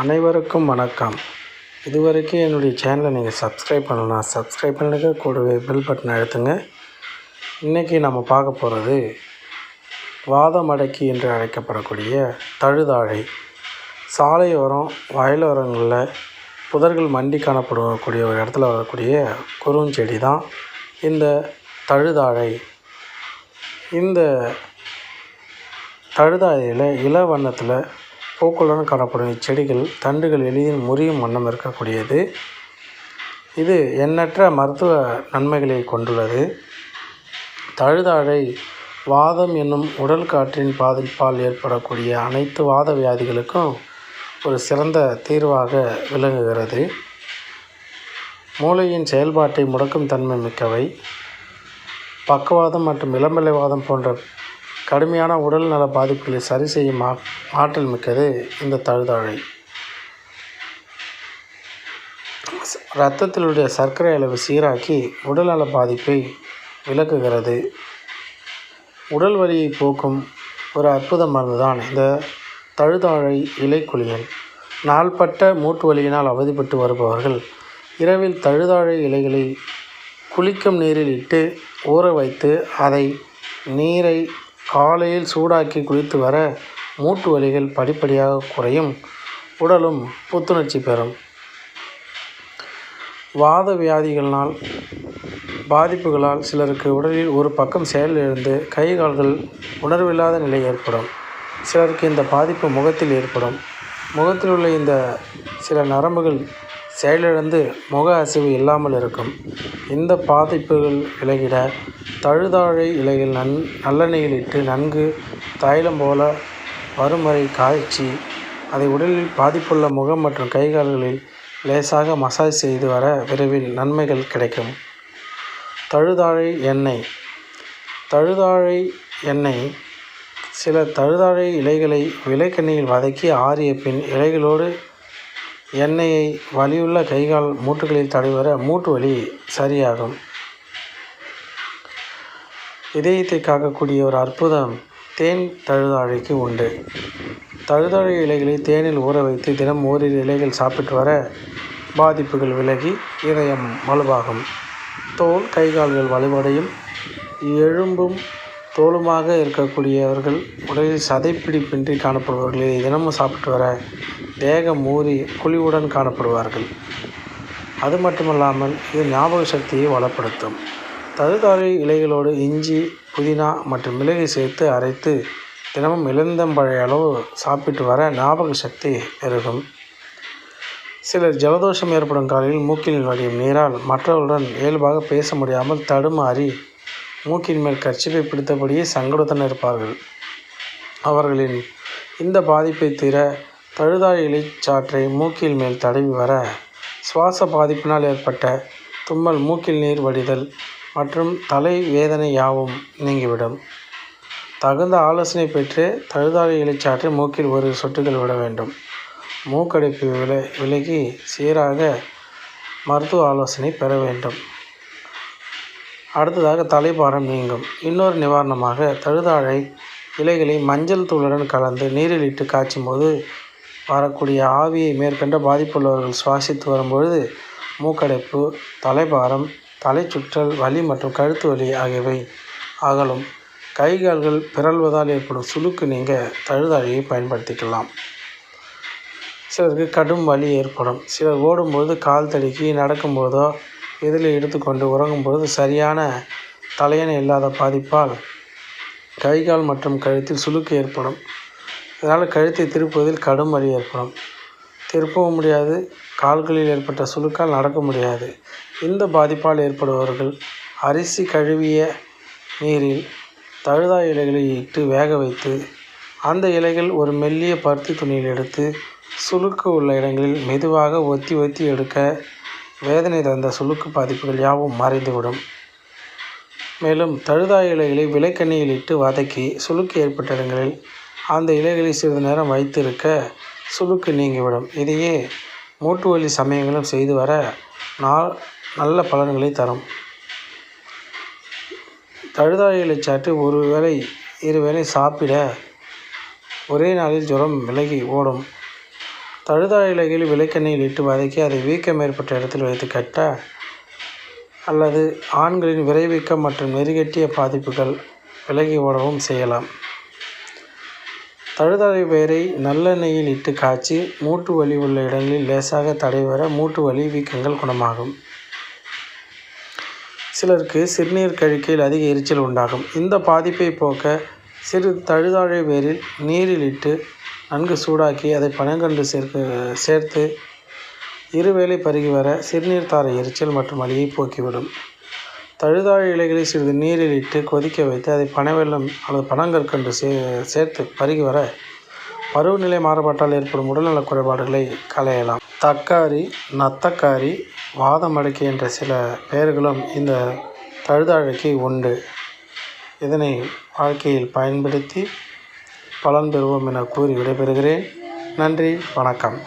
அனைவருக்கும் வணக்கம். இதுவரைக்கும் என்னுடைய சேனலை நீங்கள் சப்ஸ்கிரைப் பண்ணலாம் சப்ஸ்கிரைப் பண்ணுங்க கூடவே பெல் பட்டன் அழுத்துங்க. இன்றைக்கி நம்ம பார்க்க போகிறது வாதமடக்கி என்று அழைக்கப்படக்கூடிய தழுதாழை. சாலையோரம் வயலோரங்களில் புதர்கள் மண்டி காணப்படக்கூடிய ஒரு இடத்துல வரக்கூடிய குறுஞ்செடி தான் இந்த தழுதாழை. இந்த தழுதாழையில் இள வண்ணத்தில் பூக்களுடன் காணப்படும் இச்செடிகள் தண்டுகள் எளிதில் முறியும் வண்ணம் இருக்கக்கூடியது. இது எண்ணற்ற மருத்துவ நன்மைகளை கொண்டுள்ளது. தழுதாழை வாதம் என்னும் உடல் காற்றின் பாதிப்பால் ஏற்படக்கூடிய அனைத்து வாத வியாதிகளுக்கும் ஒரு சிறந்த தீர்வாக விளங்குகிறது. மூளையின் செயல்பாட்டை முடக்கும் தன்மை மிக்கவை. பக்கவாதம் மற்றும் இளம்பிள்ளைவாதம் போன்ற கடுமையான உடல்நல பாதிப்புகளை சரி செய்யும் ஆற்றல் மிக்கது இந்த தழுதாழை. இரத்தத்திலுடைய சர்க்கரை அளவு சீராக்கி உடல்நல பாதிப்பை விளக்குகிறது உடல் வலியை போக்கும் ஒரு அற்புத மருந்து தான் இந்த தழுதாழை இலைக்குளியல் நாள்பட்ட மூட்டு வலியினால் அவதிப்பட்டு வருபவர்கள் இரவில் தழுதாழை இலைகளை குளிக்கும் நீரில் இட்டு ஊற வைத்து அதை நீரை காலையில் சூடாக்கி குளித்து வர மூட்டு வலிகள் படிப்படியாக குறையும். உடலும் புத்துணர்ச்சி பெறும். வாத வியாதிகளினால் பாதிப்புகளால் சிலருக்கு உடலில் ஒரு பக்கம் செயலிழந்து கை கால்கள் உணர்வில்லாத நிலை ஏற்படும். சிலருக்கு இந்த பாதிப்பு முகத்தில் ஏற்படும். முகத்தில் உள்ள இந்த சில நரம்புகள் செயலிழந்து முக அசைவு இல்லாமல் இருக்கும். இந்த பாதிப்புகள் விலகிட தழுதாழை இலைகள் நன் நல்லெண்ணெயில் இட்டு நன்கு தைலம் போல வரும் வரை காய்ச்சி அதை உடலில் பாதிப்புள்ள முகம் மற்றும் கை கால்களில் லேசாக மசாஜ் செய்து வர விரைவில் நன்மைகள் கிடைக்கும். தழுதாழை எண்ணெய். தழுதாழை எண்ணெய். சில தழுதாழை இலைகளை விலைக்கண்ணியில் வதக்கி ஆறிய பின் இலைகளோடு எண்ணெயை வலியுள்ள கைகால் மூட்டுகளில் தடவி மூட்டு வலி சரியாகும். இதயத்தை காக்கக்கூடிய ஒரு அற்புதம் தேன் தழுதாழைக்கு உண்டு. தழுதாழை இலைகளை தேனில் ஊற வைத்து தினம் ஓரிரு இலைகள் சாப்பிட்டு வர பாதிப்புகள் விலகி இதயம் வலுவாகும் தோல் கைகால்கள் வலுவடையும். எலும்பும் தோலுமாக இருக்கக்கூடியவர்கள் உடலில் சதைப்பிடிப்பின்றி காணப்படுபவர்கள் இதை தினமும் சாப்பிட்டு வர தேகம் ஊறி குழிவுடன் காணப்படுவார்கள். அது மட்டுமல்லாமல் இது ஞாபக சக்தியை வளப்படுத்தும். தழுதாழை இலைகளோடு இஞ்சி புதினா மற்றும் மிளகை சேர்த்து அரைத்து தினமும் இளந்தம்பழைய அளவு சாப்பிட்டு வர ஞாபக சக்தி பெருகும். சிலர் ஜலதோஷம் ஏற்படும் காலையில் மூக்கில் வடியும் நீரால் மற்றவர்களுடன் இயல்பாக பேச முடியாமல் தடுமாறி மூக்கின் மேல் கர்ச்சிப்பை பிடித்தபடியே சங்கடத்துடன் இருப்பார்கள். அவர்களின் இந்த பாதிப்பை தீர தழுதாழை இலைச்சாற்றை மூக்கில் மேல் தடவி வர சுவாச பாதிப்பினால் ஏற்பட்ட தும்மல் மூக்கில் நீர் வடிதல் மற்றும் தலை வேதனை யாவும் நீங்கிவிடும். தகுந்த ஆலோசனை பெற்று தழுதாழை இலைச்சாற்றை மூக்கில் ஒரு சொட்டுகள் விட வேண்டும். மூக்கடைப்பு விலை விலகி சீராக மருத்துவ ஆலோசனை பெற வேண்டும். அடுத்ததாக தலைபாரம் நீங்கும். இன்னொரு நிவாரணமாக தழுதாழை இலைகளை மஞ்சள் தூளுடன் கலந்து நீரில் இட்டு காய்ச்சும் போது வரக்கூடிய ஆவியை மேற்கண்ட பாதிப்புள்ளவர்கள் சுவாசித்து வரும்பொழுது மூக்கடைப்பு தலைபாரம் தலை சுற்றல் வலி மற்றும் கழுத்து வலி ஆகியவை அகலும். கை கால்கள் பிறழ்வதால் ஏற்படும் சுழுக்கு நீங்க தழுதாழியை பயன்படுத்திக்கலாம். சிலருக்கு கடும் வலி ஏற்படும். சிலர் ஓடும்போது கால் தடுக்கி நடக்கும்போதோ இதில் எடுத்துக்கொண்டு உறங்கும்பொழுது சரியான தலையணை இல்லாத பாதிப்பால் கை கால் மற்றும் கழுத்தில் சுழுக்கு ஏற்படும். இதனால் கழுத்தை திருப்புவதில் கடும் வலி ஏற்படும். திருப்பவும் முடியாது. கால்களில் ஏற்பட்ட சுழுக்கால் நடக்க முடியாது. இந்த பாதிப்பால் ஏற்படுபவர்கள் அரிசி கழுவிய நீரில் தழுதா இலைகளை இட்டு வேக வைத்து அந்த இலைகள் ஒரு மெல்லிய பருத்தி துணியில் எடுத்து சுளுக்கு உள்ள இடங்களில் மெதுவாக ஒத்தி ஒத்தி எடுக்க வேதனை தந்த சுளுக்கு பாதிப்புகள் யாவும் மறைந்துவிடும். மேலும் தழுதா இலைகளை விலைக்கண்ணியில் இட்டு வதக்கி சுளுக்கு ஏற்பட்ட இடங்களில் அந்த இலைகளை சிறிது நேரம் வைத்திருக்க சுளுக்கு நீங்கிவிடும். இதையே மூட்டு வலி சமயங்களும் செய்து வர நாள் நல்ல பலன்களை தரும். தழுதாழை இலைச்சாற்று ஒரு வேளை இரு வேளை சாப்பிட ஒரே நாளில் ஜுரம் விலகி ஓடும். தழுதாழை இலைகளில் விளக்கெண்ணெயில் இட்டு வதக்கி அதை வீக்கம் ஏற்பட்ட இடத்தில் வைத்து கட்ட அல்லது ஆண்களின் விரைவீக்கம் மற்றும் நெருகெட்டிய பாதிப்புகள் விலகி ஓடவும் செய்யலாம். தழுதாழை வேரை நல்லெண்ணெயில் இட்டு காய்ச்சி மூட்டு வலி உள்ள இடங்களில் லேசாக தடவி வர மூட்டு வலி வீக்கங்கள் குணமாகும். சிலருக்கு சிறுநீர் கழிக்கையில் அதிக எரிச்சல் உண்டாகும். இந்த பாதிப்பை போக்க சிறு தழுதாழை வேரில் நீரில் இட்டு நன்கு சூடாக்கி அதை பனங்கண்டு சேர்க்க சேர்த்து இருவேளை பருகி வர சிறுநீர் தார எரிச்சல் மற்றும் வலியை போக்கிவிடும். தழுதாழ இலைகளை சிறிது நீரில் இட்டு கொதிக்க வைத்து அதை பனைவெல்லம் அல்லது பனங்கற்கண்டு சே சேர்த்து பருகி வர பருவநிலை மாறுபாட்டால் ஏற்படும் உடல்நலக் குறைபாடுகளை களையலாம். தக்காரி நத்தக்காரி வாதமடக்கி என்ற சில பெயர்களும் இந்த தழுதாழைக்கு உண்டு. இதனை வாழ்க்கையில் பயன்படுத்தி பலன் பெறுவோம் என கூறி விடைபெறுகிறேன். நன்றி வணக்கம்.